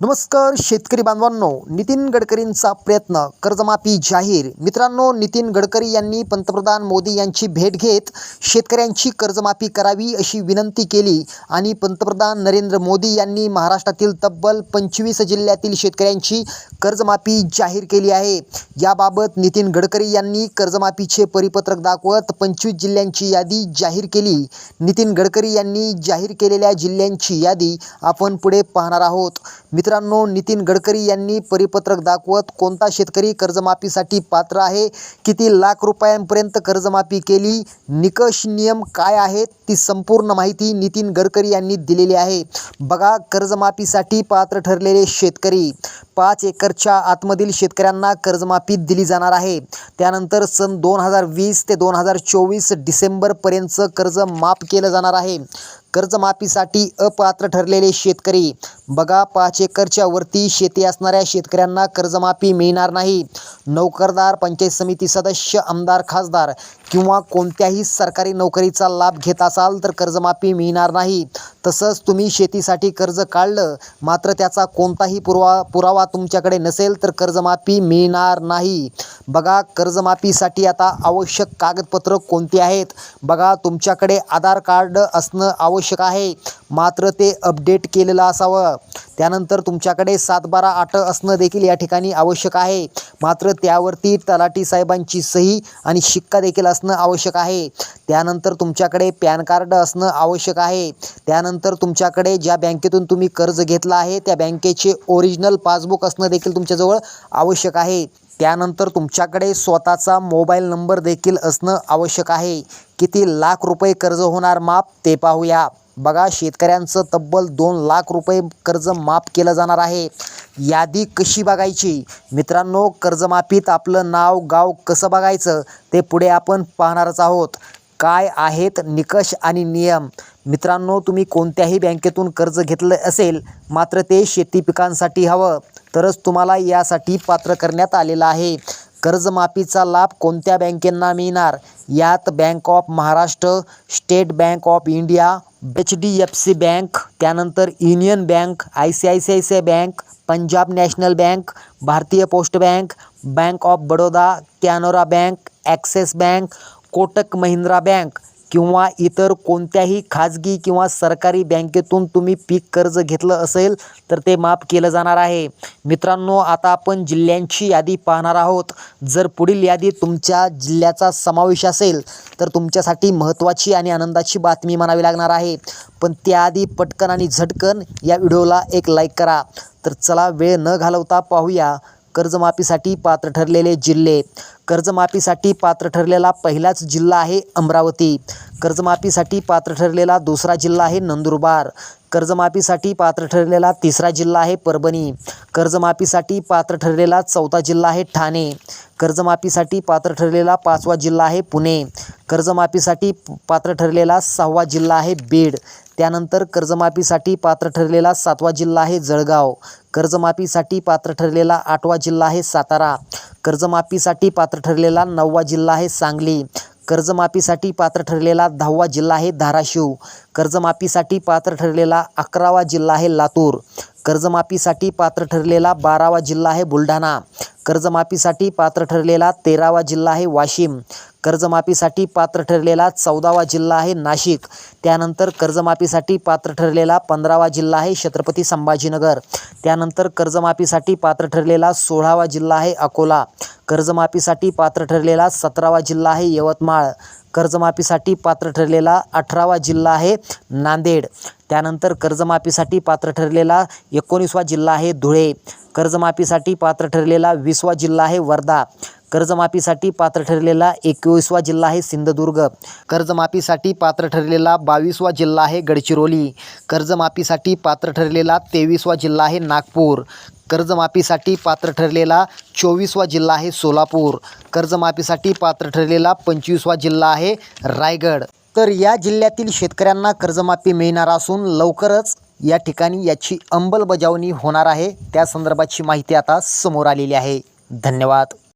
नमस्कार शेतकरी बांधवांनो. नितीन गडकरींचा प्रयत्न कर्जमाफी जाहीर. मित्रांनो नितीन गडकरी यांनी पंतप्रधान मोदी यांची भेट घेत शेतकऱ्यांची कर्जमाफी करावी अशी विनंती केली आणि पंतप्रधान नरेंद्र मोदी यांनी महाराष्ट्रातील तब्बल पंचवीस जिल्ह्यातील शेतकऱ्यांची कर्जमाफी जाहीर केली आहे. याबाबत नितीन गडकरी यांनी कर्जमाफीचे परिपत्रक दाखवत पंचवीस जिल्ह्यांची यादी जाहीर केली. नितीन गडकरी यांनी जाहीर केलेल्या जिल्ह्यांची यादी आपण पुढे पाहणार आहोत. मित्रांनो नितीन गडकरी यांनी परिपत्रक दाखवत कोणता शेतकरी कर्जमाफीसाठी पात्र आहे? किती लाख रुपयांपर्यंत कर्जमाफी केली? निकष नियम काय आहेत? ती संपूर्ण माहिती नितीन गडकरी यांनी दिलेली आहे. बघा कर्जमाफीसाठी पात्र ठरलेले शेतकरी. पाच एकरच्या आतमधील शेतकऱ्यांना कर्जमाफी दिली जाणार आहे. त्यानंतर सन दोन हजार वीस ते दोन हजार चोवीस डिसेंबरपर्यंतचं कर्ज माफ केलं जाणार आहे. कर्जमाफीसाठी अपात्र ठरलेले शेतकरी. बघा पाच एकरच्या वरती शेती असणाऱ्या शेतकऱ्यांना कर्जमाफी मिळणार नाही. नोकरदार पंचायत समिती सदस्य आमदार खासदार. किंवा कोणत्याही सरकारी नोकरीचा लाभ घेत असाल तर कर्जमाफी मिळणार नाही. तसंच तुम्ही शेतीसाठी कर्ज काढलं मात्र त्याचा कोणताही पुरवा पुरावा तुमच्याकडे नसेल तर कर्जमाफी मिळणार नाही. बघा कर्जमाफीसाठी आता आवश्यक कागदपत्र कोणती आहेत? बघा तुमच्याकडे आधार कार्ड असणं आवश्यक आहे. मात्र ते अपडेट केलेलं असावं. त्यानंतर तुमच्याकडे सात बारा आठ असणं देखील या ठिकाणी आवश्यक आहे. मात्र त्यावरती तलाठी साहेबांची सही आणि शिक्का देखील असणं आवश्यक आहे. त्यानंतर तुमच्याकडे पॅन कार्ड असणं आवश्यक आहे. त्यानंतर तुमच्याकडे ज्या बँकेतून तुम्ही कर्ज घेतलं आहे त्या बँकेचे ओरिजिनल पासबुक असणं देखील तुमच्याजवळ आवश्यक आहे. त्यानंतर तुमच्याकडे स्वतःचा मोबाईल नंबर देखील असणं आवश्यक आहे. किती लाख रुपये कर्ज होणार माप ते पाहूया. बघा शेतकऱ्यांचं तब्बल दोन लाख रुपये कर्ज माफ केलं जाणार आहे. यादी कशी बघायची? मित्रांनो कर्जमाफीत आपलं नाव गाव कसं बघायचं? ते पुढे आपण पाहणारच आहोत. काय आहेत निकष आणि नियम? मित्रांनो तुम्ही कोणत्याही बँकेतून कर्ज घेतलं असेल मात्र ते शेती पिकांसाठी हवं. तरच तुम्हाला यासाठी पात्र करण्यात आलेलं आहे. कर्जमाफीचा लाभ कोणत्या बँकेंना मिळणार? यात bank of Maharashtra state bank of India H D F C bank त्यानंतर union bank I C I C I C I bank Punjab national bank Bharatiya post bank bank of Baroda Canara bank Axis bank Kotak Mahindra bank किंवा इतर कोणत्याही खाजगी किंवा सरकारी बँकेतून तुम्ही पीक कर्ज घेतलं असेल तर ते माफ केलं जाणार आहे. मित्रांनो आता आपण जिल्ह्यांची यादी पाहणार आहोत. जर पुढील यादी तुमच्या जिल्ह्याचा समावेश असेल तर तुमच्यासाठी महत्त्वाची आणि आनंदाची बातमी म्हणावी लागणार आहे. पण त्याआधी पटकन आणि झटकन या व्हिडिओला एक लाईक करा. तर चला वेळ न घालवता पाहूया कर्जमाफीसाठी पात्र ठरलेले जिल्हे. कर्जमाफीसाठी पात्र ठरलेला पहिलाच जिल्हा आहे अमरावती. कर्जमाफीसाठी पात्र ठरलेला दुसरा जिल्हा आहे नंदुरबार. कर्जमाफीसाठी पात्र ठरलेला तिसरा जिल्हा आहे परभणी. कर्जमाफीसाठी पात्र ठरलेला चौथा जिल्हा आहे ठाणे. कर्जमाफीसाठी पात्र ठरलेला पाचवा जिल्हा आहे पुणे. कर्जमाफीसाठी पात्र ठरलेला सहावा जिल्हा आहे बीड. त्यानंतर कर्जमाफीसाठी पात्र ठरलेला सातवा जिल्हा आहे जळगाव. कर्जमाफीसाठी पात्र ठरलेला आठवा जिल्हा आहे सातारा. कर्जमाफीसाठी पात्र ठरलेला नववा जिल्हा आहे सांगली. कर्जमाफीसाठी पात्र ठरलेला दहावा जिल्हा आहे धाराशिव. कर्जमाफीसाठी पात्र ठरलेला अकरावा जिल्हा आहे लातूर. कर्जमाफीसाठी पात्र ठरलेला बारावा जिल्हा आहे बुलढाणा. कर्जमाफीसाठी पात्र ठरलेला तेरावा जिल्हा आहे वाशिम. कर्जमाफीसाठी पात्र ठरलेला चौदावा जिल्हा आहे नाशिक. त्यानंतर कर्जमाफीसाठी पात्र ठरलेला पंधरावा जिल्हा आहे छत्रपती संभाजीनगर. त्यानंतर कर्जमाफीसाठी पात्र ठरलेला सोळावा जिल्हा आहे अकोला. कर्जमाफीसाठी पात्र ठरलेला सतरावा जिल्हा आहे यवतमाळ. कर्जमाफीसाठी पात्र ठरलेला अठरावा जिल्हा आहे नांदेड. त्यानंतर कर्जमाफीसाठी पात्र ठरलेला एकोणीसवा जिल्हा आहे धुळे. कर्जमाफीसाठी पात्र ठरलेला वीसवा जिल्हा आहे वर्धा. कर्जमाफीसाठी पात्र ठरलेला एकवीसवा जिल्हा आहे सिंधुदुर्ग. कर्जमाफीसाठी पात्र ठरलेला बावीसवा जिल्हा आहे गडचिरोली. कर्जमाफीसाठी पात्र ठरलेला तेवीसवा जिल्हा आहे नागपूर. कर्जमाफीसाठी पात्र ठरलेला चोवीसवा जिल्हा आहे सोलापूर. कर्जमाफीसाठी पात्र ठरलेला पंचवीसवा जिल्हा आहे रायगड. तर या जिल्ह्यातील शेतकऱ्यांना कर्जमाफी मिळणार असून लवकरच या ठिकाणी याची अंमलबजावणी होणार आहे. त्या संदर्भाची माहिती आता समोर आलेली आहे. धन्यवाद.